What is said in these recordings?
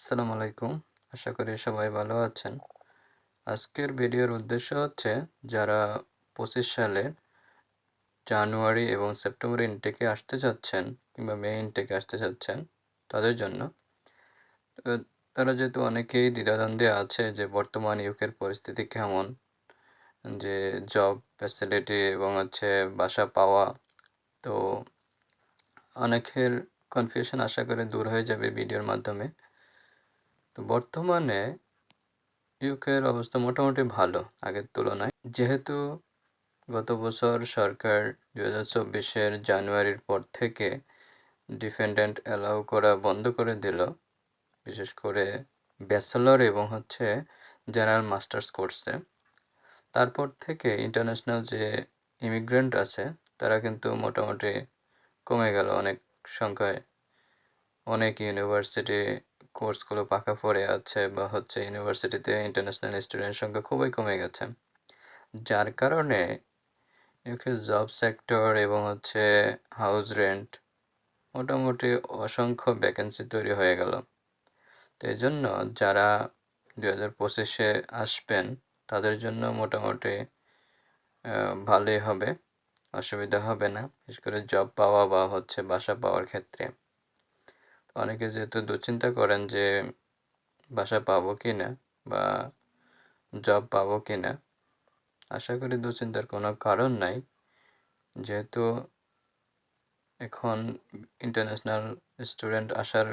আসসালামু আলাইকুম। আশা করি সবাই ভালো আছেন। আজকের ভিডিওর উদ্দেশ্য হচ্ছে, যারা পঁচিশ সালে জানুয়ারি এবং সেপ্টেম্বর ইনটেকে আসতে চাচ্ছেন কিংবা মে ইনটেকে আসতে চাচ্ছেন তাদের জন্য তারা যেহেতু অনেকেই দ্বিধাদ্বন্দ্বে আছে যে বর্তমান ইউকের পরিস্থিতি কেমন, যে জব ফ্যাসিলিটি এবং হচ্ছে বাসা পাওয়া, তো অনেকের কনফিউশন আশা করে দূর হয়ে যাবে ভিডিওর মাধ্যমে। তো বর্তমানে ইউকের অবস্থা মোটামুটি ভালো, আগের তুলনায়। যেহেতু গত বছর সরকার দু হাজার চব্বিশের জানুয়ারির পর থেকে ডিফেন্ডেন্ট অ্যালাউ করা বন্ধ করে দিল, বিশেষ করে ব্যাচেলর এবং হচ্ছে জেনারেল মাস্টার্স কোর্সে। তারপর থেকে ইন্টারন্যাশনাল যে ইমিগ্রেন্ট আছে, তারা কিন্তু মোটামুটি কমে গেল অনেক সংখ্যায়। অনেক ইউনিভার্সিটি কোর্সগুলো পাকা পড়ে আছে বা হচ্ছে ইউনিভার্সিটিতে ইন্টারন্যাশনাল স্টুডেন্টের সংখ্যা খুবই কমে গেছে। যার কারণে জব সেক্টর এবং হচ্ছে হাউস রেন্ট মোটামুটি অসংখ্য ভ্যাকেন্সি তৈরি হয়ে গেল। তো এই জন্য যারা দু হাজার পঁচিশে আসবেন, তাদের জন্য মোটামুটি ভালোই হবে। অসুবিধা হবে না। বিশেষ করে জব পাওয়া বা হচ্ছে বাসা পাওয়ার ক্ষেত্রে। অনেকে যেহেতু দুশ্চিন্তা করেন যে বাসা পাবো কি না বা জব পাবো কি না আশা করি দুশ্চিন্তার কোনো কারণ নাই। যেহেতু এখন ইন্টারন্যাশনাল স্টুডেন্ট আসার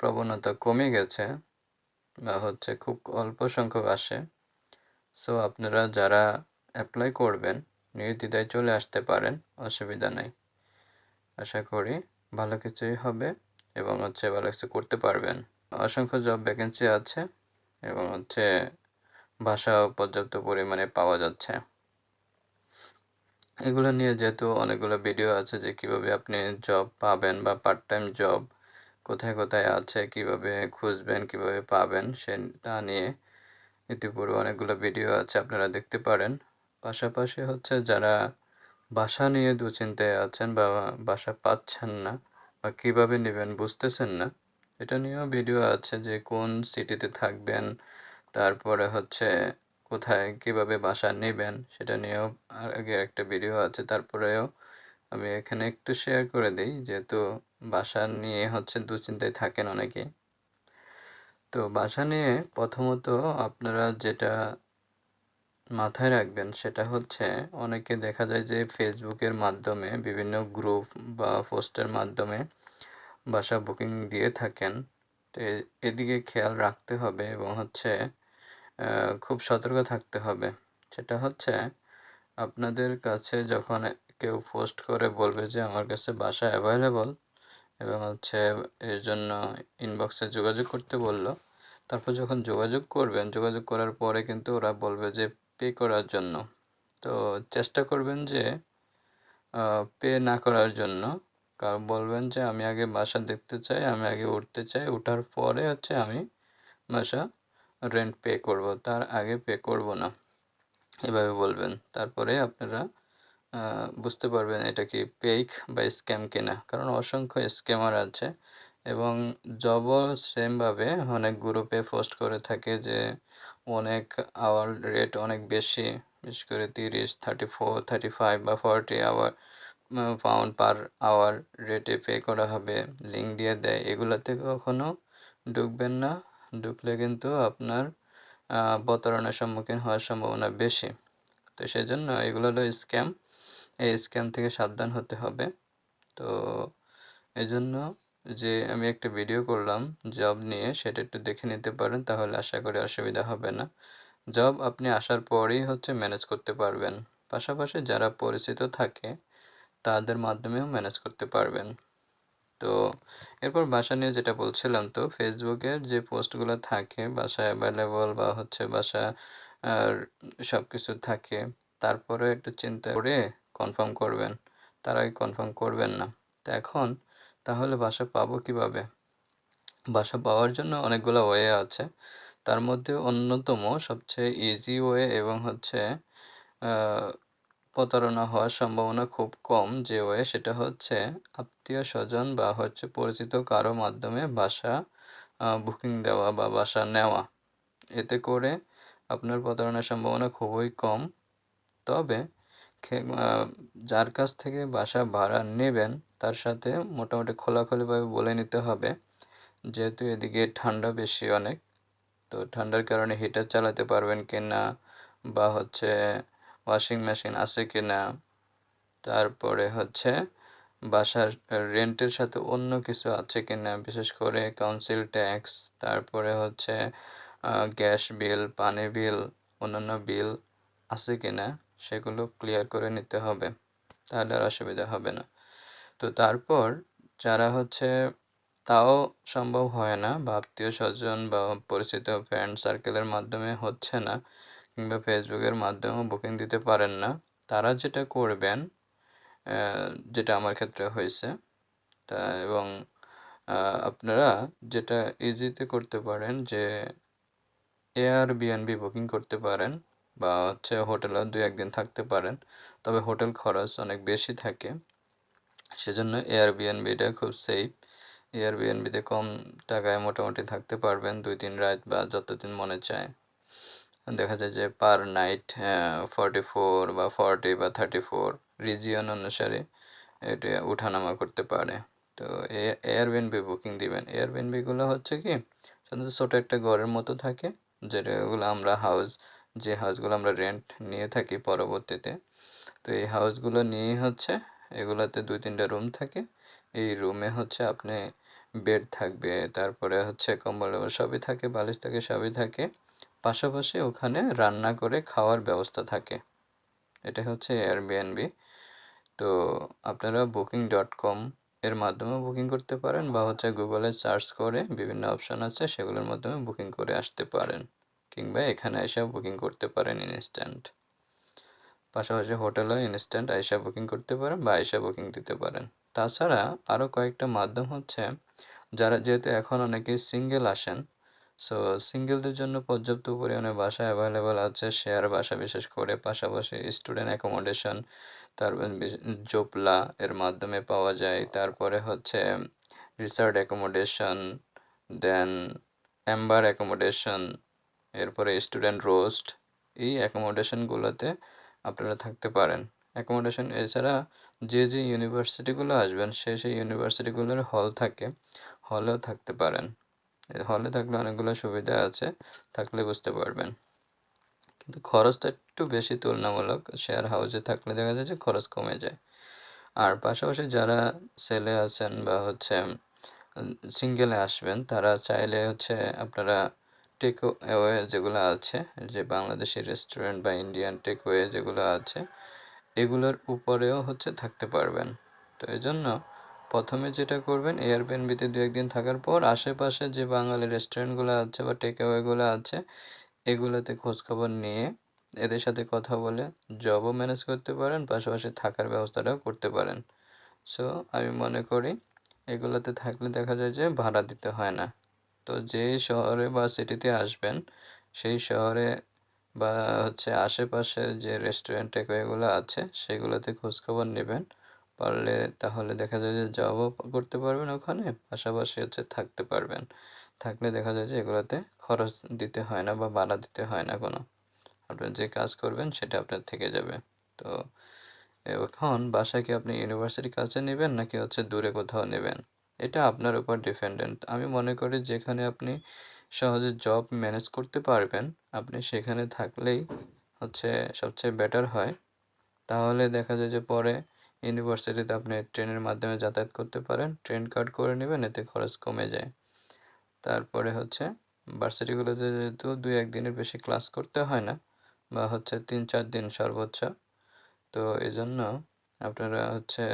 প্রবণতা কমে গেছে বা হচ্ছে খুব অল্প সংখ্যক আসে সো আপনারা যারা অ্যাপ্লাই করবেন, নির্দ্বিধায় চলে আসতে পারেন, অসুবিধা নাই। আশা করি ভালো কিছুই হবে। এবং হচ্ছে ভালো কিছু করতে পারবেন। অসংখ্য জব ভ্যাকেন্সি আছে এবং হচ্ছে ভাষা পর্যাপ্ত পরিমাণে পাওয়া যাচ্ছে। এগুলো নিয়ে যেহেতু অনেকগুলো ভিডিও আছে যে কীভাবে আপনি জব পাবেন বা পার্ট টাইম জব কোথায় কোথায় আছে, কীভাবে খুঁজবেন, কীভাবে পাবেন, সে তা নিয়ে ইতিপূর্বে অনেকগুলো ভিডিও আছে, আপনারা দেখতে পারেন। পাশাপাশি হচ্ছে যারা বাসা নিয়ে দুশ্চিন্তায় আছেন বা বাসা পাচ্ছেন না কীভাবে নেবেন বুঝতেছেন না? এটা নিয়েও ভিডিও আছে যে কোন সিটিতে থাকবেন, তারপরে হচ্ছে কোথায় কীভাবে বাসা নেবেন, সেটা নিয়েও আর আগে একটা ভিডিও আছে, তারপরেও আমি এখানে একটু শেয়ার করে দিই, যেহেতু বাসা নিয়ে হচ্ছে দুশ্চিন্তায় থাকেন অনেকে। তো বাসা নিয়ে প্রথমত আপনারা যেটা মাথায় রাখবেন, সেটা হচ্ছে অনেকে দেখা যায় যে ফেসবুকের মাধ্যমে, বিভিন্ন গ্রুপ বা পোস্টের মাধ্যমে বাসা বুকিং দিয়ে থাকেন। তো এদিকে খেয়াল রাখতে হবে এবং হচ্ছে খুব সতর্ক থাকতে হবে। সেটা হচ্ছে, আপনাদের কাছে যখন কেউ পোস্ট করে বলবে যে, আমার কাছে বাসা অ্যাভেলেবল এবং হচ্ছে এর জন্য ইনবক্সে যোগাযোগ করতে বলল, তারপর যখন যোগাযোগ করবেন, যোগাযোগ করার পরে কিন্তু ওরা বলবে যে পে করার জন্য। তো চেষ্টা করবেন যে পে না করার জন্য। কারণ বলবেন যে, আমি আগে বাসা দেখতে চাই, আমি আগে উঠতে চাই ওঠার পরে হচ্ছে আমি বাসা রেন্ট পে করব। তার আগে পে করব না। এভাবে বলবেন। তারপরে আপনারা বুঝতে পারবেন এটা কি পেইক বা স্ক্যাম কিনা। কারণ অসংখ্য স্ক্যামার আছে এবং জবও সেমভাবে অনেক গ্রুপে পোস্ট করে থাকে যে অনেক আওয়ার রেট অনেক বেশি, বিশেষ করে তিরিশ থার্টি ফোর থার্টি ফাইভ বা forty hour pound per hour রেটে পে করা হবে। লিঙ্ক দিয়ে দেয়। এগুলোতে কখনো ঢুকবেন না। ঢুকলে কিন্তু আপনার প্রতারণার সম্মুখীন হওয়ার সম্ভাবনা বেশি। তো সেই জন্য এগুলো হলো স্ক্যাম এই স্ক্যাম থেকে সাবধান হতে হবে। তো এই জন্য যে আমি একটা ভিডিও করলাম জব নিয়ে, সেটা একটু দেখে নিতে পারেন, তাহলে আশা করি অসুবিধা হবে না। জব আপনি আসার পরেই হচ্ছে ম্যানেজ করতে পারবেন। পাশাপাশি যারা পরিচিত থাকে, তাদের মাধ্যমেও ম্যানেজ করতে পারবেন। তো এরপর বাসা নিয়ে যেটা বলছিলাম তো ফেসবুকের যে পোস্টগুলো থাকে বাসা অ্যাভেলেবল বা হচ্ছে বাসা আর সব কিছু থাকে তারপরে একটু চিন্তা করে কনফার্ম করবেন। তার আগে কনফার্ম করবেন না। তো এখন তাহলে বাসা পাবো কীভাবে? বাসা পাওয়ার জন্য অনেকগুলো ওয়ে আছে। তার মধ্যে অন্যতম সবচেয়ে ইজি ওয়ে এবং হচ্ছে প্রতারণা হওয়ার সম্ভাবনা খুব কম যে ওয়ে সেটা হচ্ছে আত্মীয় স্বজন বা হচ্ছে পরিচিত কারও মাধ্যমে বাসা বুকিং দেওয়া বা বাসা নেওয়া। এতে করে আপনার প্রতারণার সম্ভাবনা খুবই কম। তবে যার কাছ থেকে বাসা ভাড়া নেবেন, তার সাথে মোটামুটি খোলাখুলিভাবে বলে নিতে হবে, যেহেতু এদিকে ঠান্ডা বেশি অনেক, তো ঠান্ডার কারণে হিটার চালাতে পারবেন কি না বা হচ্ছে ওয়াশিং মেশিন আছে কি না তারপরে হচ্ছে বাসার রেন্টের সাথে অন্য কিছু আছে কি না বিশেষ করে কাউন্সিল ট্যাক্স তারপরে হচ্ছে গ্যাস বিল পানি বিল অন্যান্য বিল আছে কি না সেগুলো ক্লিয়ার করে নিতে হবে, তাহলে আর অসুবিধা হবে না। তো তারপর যারা হচ্ছে তাও সম্ভব হয় না বা আত্মীয় স্বজন বা পরিচিত ফ্রেন্ড সার্কেলের মাধ্যমে হচ্ছে না কিংবা ফেসবুকের মাধ্যমেও বুকিং দিতে পারেন না, তারা যেটা করবেন যেটা আমার ক্ষেত্রে হয়েছে, তা এবং আপনারা যেটা ইজিতে করতে পারেন যে এয়ারবিএনবি বুকিং করতে পারেন বা হচ্ছে হোটেলে দু একদিন থাকতে পারেন। তবে হোটেল খরচ অনেক বেশি থাকে। সেজন্য এয়ারবিএনবিটা খুব সেফ এয়ারবিএনবিতে কম টাকায় মোটামুটি থাকতে পারবেন দুই তিন রাত বা যতদিন মনে চায়। দেখা যায় যে পার নাইট ফর্টি ফোর বা ফর্টি বা থার্টি ফোর রিজিয়ন অনুসারে এটা উঠানামা করতে পারে। তো এয়ারবিএনবি বুকিং দিবেন। এয়ারবিএনবিগুলো হচ্ছে কি, সাধারণত ছোটো একটা ঘরের মতো থাকে যেটাগুলো আমরা হাউস যে হাউসগুলো আমরা রেন্ট নিয়ে থাকি পরবর্তীতে, তো এই হাউসগুলো নিয়ে হচ্ছে এগুলোতে দুই তিনটা রুম থাকে। এই রুমে হচ্ছে আপনি বেড থাকবে, তারপরে হচ্ছে কম্বল সবই থাকে, বালিশ থাকে, সবই থাকে। পাশাপাশি ওখানে রান্না করে খাওয়ার ব্যবস্থা থাকে। এটা হচ্ছে এয়ারবিএনবি তো আপনারা বুকিং ডট কম এর মাধ্যমে বুকিং করতে পারেন বা হচ্ছে গুগলে সার্চ করে বিভিন্ন অপশান আছে, সেগুলোর মাধ্যমে বুকিং করে আসতে পারেন। কিংবা এখানে এসে বুকিং করতে পারেন ইনস্ট্যান্ট পাশাপাশি হোটেলে ইনস্ট্যান্ট আইসা বুকিং করতে পারেন বা আইসা বুকিং দিতে পারেন। তাছাড়া আরও কয়েকটা মাধ্যম হচ্ছে, যারা যেহেতু এখন অনেকেই সিঙ্গেল আসেন সো সিঙ্গেলদের জন্য পর্যাপ্ত পরিমাণে বাসা অ্যাভেলেবেল আছে শেয়ার বাসা বিশেষ করে। পাশাপাশি স্টুডেন্ট অ্যাকোমোডেশন তারপর জোপলা এর মাধ্যমে পাওয়া যায়। তারপরে হচ্ছে রিসার্ট অ্যাকোমোডেশন দেন অ্যাম্বার অ্যাকোমোডেশন এরপরে স্টুডেন্ট রোস্ট এই অ্যাকোমোডেশনগুলোতে আপনারা থাকতে পারেন। অ্যাকোমোডেশন এছাড়া যে যে ইউনিভার্সিটিগুলো আসবেন সেই সেই ইউনিভার্সিটিগুলোর হল থাকে হলেও থাকতে পারেন। হলে থাকলে অনেকগুলো সুবিধা আছে, থাকলে বুঝতে পারবেন। কিন্তু খরচটা একটু বেশি তুলনামূলক শেয়ার হাউসে থাকলে দেখা যায় যে খরচ কমে যায়। আর পাশাপাশি যারা ছেলে আছেন বা হচ্ছে সিঙ্গেলে আসবেন, তারা চাইলে হচ্ছে আপনারা টেক যেগুলো আছে, যে বাংলাদেশি রেস্টুরেন্ট বা ইন্ডিয়ান টেক ওয়ে যেগুলো আছে, এগুলোর উপরেও হচ্ছে থাকতে পারবেন। তো এই জন্য প্রথমে যেটা করবেন এয়ারবিএনবিতে দু একদিন থাকার পর আশেপাশে যে বাঙালি রেস্টুরেন্টগুলো আছে বা টেক অ্যাওয়েগুলো আছে, এগুলোতে খোঁজখবর নিয়ে এদের সাথে কথা বলে জবও ম্যানেজ করতে পারেন, পাশাপাশি থাকার ব্যবস্থাটাও করতে পারেন। সো আমি মনে করি এগুলোতে থাকলে দেখা যায় যে ভাড়া দিতে হয় না। তো যে শহরে বা সিটিতে আসবেন, সেই শহরে বা হচ্ছে আশেপাশে যে রেস্টুরেন্ট টেকওয়েগুলো আছে, সেগুলোতে খোঁজখবর নেবেন। পারলে তাহলে দেখা যায় যে জবও করতে পারবেন ওখানে, পাশাপাশি হচ্ছে থাকতে পারবেন। থাকলে দেখা যায় যে এগুলোতে খরচ দিতে হয় না বা ভাড়া দিতে হয় না কোনো। আপনার যে কাজ করবেন সেটা আপনার থেকে যাবে। তো এখন বাসা কি আপনি ইউনিভার্সিটির কাছে নেবেন নাকি হচ্ছে দূরে কোথাও নেবেন? এটা আপনার উপর ডিপেন্ডেন্ট আমি মনে করি যেখানে আপনি সহজে জব ম্যানেজ করতে পারবেন, আপনি সেখানে থাকলেই হচ্ছে সবচেয়ে বেটার হয়। তাহলে দেখা যায় যে পরে ইউনিভার্সিটিতে আপনি ট্রেনের মাধ্যমে যাতায়াত করতে পারেন ট্রেন কার্ড করে নেবেন, এতে খরচ কমে যায়। তারপরে হচ্ছে ভার্সিটিগুলোতে যেহেতু দুই একদিনের বেশি ক্লাস করতে হয় না, বা হচ্ছে তিন চার দিন সর্বোচ্চ, তো এই জন্য আপনারা হচ্ছে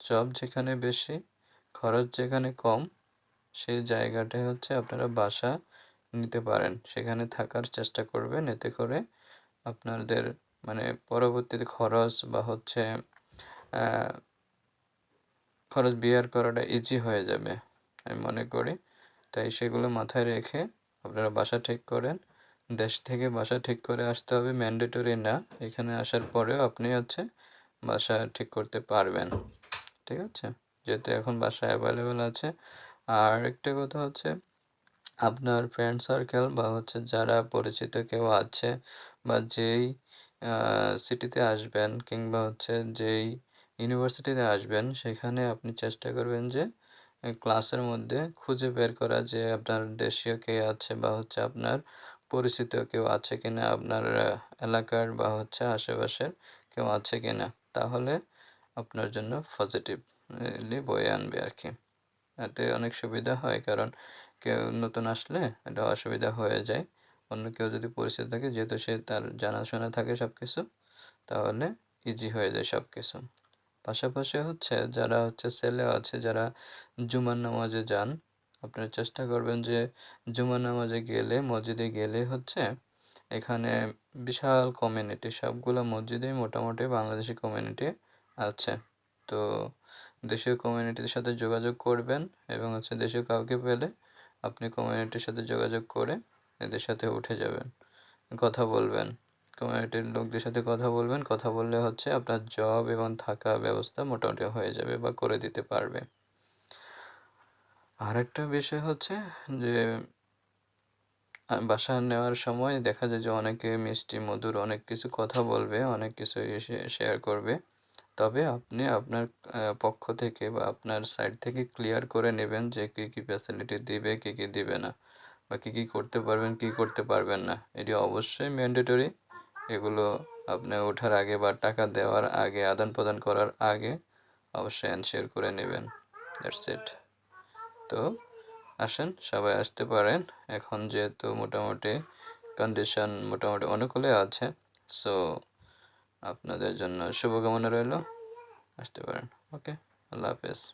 জব যেখানে বেশি খরচ যেখানে কম, সেই জায়গাটায় হচ্ছে আপনারা বাসা নিতে পারেন। সেখানে থাকার চেষ্টা করবেন। এতে করে আপনাদের মানে পরবর্তীতে খরচ বা হচ্ছে খরচ বিয়ার করাটা ইজি হয়ে যাবে, আমি মনে করি। তাই সেগুলো মাথায় রেখে আপনারা বাসা ঠিক করেন। দেশ থেকে বাসা ঠিক করে আসতে হবে ম্যান্ডেটরি না। এখানে আসার পরেও আপনি হচ্ছে বাসা ঠিক করতে পারবেন। ঠিক আছে? যেহেতু এখন বাসা অ্যাভেলেবেল আছে। আর একটা কথা হচ্ছে, আপনার ফ্রেন্ড সার্কেল বা হচ্ছে যারা পরিচিত কেউ আছে বা যেই সিটিতে আসবেন কিংবা হচ্ছে যেই ইউনিভার্সিটিতে আসবেন, সেখানে আপনি চেষ্টা করবেন যে ক্লাসের মধ্যে খুঁজে বের করা যে আপনার দেশীয় কে আছে বা হচ্ছে আপনার পরিচিত কেউ আছে কিনা, আপনার এলাকার বা হচ্ছে আশেপাশের কেউ আছে কিনা, তাহলে আপনার জন্য পজিটিভলি বয়ে আনবে আর কি এতে অনেক সুবিধা হয় কারণ কেউ নতুন আসলে এটা অসুবিধা হয়ে যায়। অন্য কেউ যদি পরিচিত থাকে, যেহেতু সে তার জানাশোনা থাকে সব কিছু তাহলে ইজি হয়ে যায় সব কিছু পাশাপাশি হচ্ছে যারা হচ্ছে ছেলে আছে, যারা জুমার নামাজে যান, আপনারা চেষ্টা করবেন যে জুমার নামাজে গেলে, মসজিদে গেলে হচ্ছে এখানে বিশাল কমিউনিটি সবগুলো মসজিদেই মোটামুটি বাংলাদেশি কমিউনিটি আছে। তো দেশীয় কমিউনিটির সাথে যোগাযোগ করবেন এবং হচ্ছে দেশীয় কাউকে পেলে আপনি কমিউনিটির সাথে যোগাযোগ করে এদের সাথে উঠে যাবেন, কথা বলবেন। কমিউনিটির লোকদের সাথে কথা বলবেন, কথা বললে হচ্ছে আপনার জব এবং থাকা ব্যবস্থা মোটামুটি হয়ে যাবে বা করে দিতে পারবে। আরেকটা বিষয় হচ্ছে যে বাসা নেওয়ার সময় দেখা যায় যে অনেকে মিষ্টি, মধুর অনেক কিছু কথা বলবে, অনেক কিছু শেয়ার করবে। তবে আপনি আপনার পক্ষ থেকে বা আপনার সাইড থেকে ক্লিয়ার করে নেবেন যে কী কী ফ্যাসিলিটি দিবে, কী কী দিবে না। বা কী কী করতে পারবেন, কী করতে পারবেন না। এটি অবশ্যই ম্যান্ডেটরি এগুলো আপনি ওঠার আগে বা টাকা দেওয়ার আগে, আদান প্রদান করার আগে অবশ্যই অ্যানশিওর করে নেবেন। দ্যাটস ইট তো আসেন, সবাই আসতে পারেন। এখন যেহেতু মোটামুটি কন্ডিশন মোটামুটি অনুকূলে আছে সো আপনাদের জন্য শুভকামনা রইল। আসতে পারেন। ওকে আল্লাহ হাফেজ।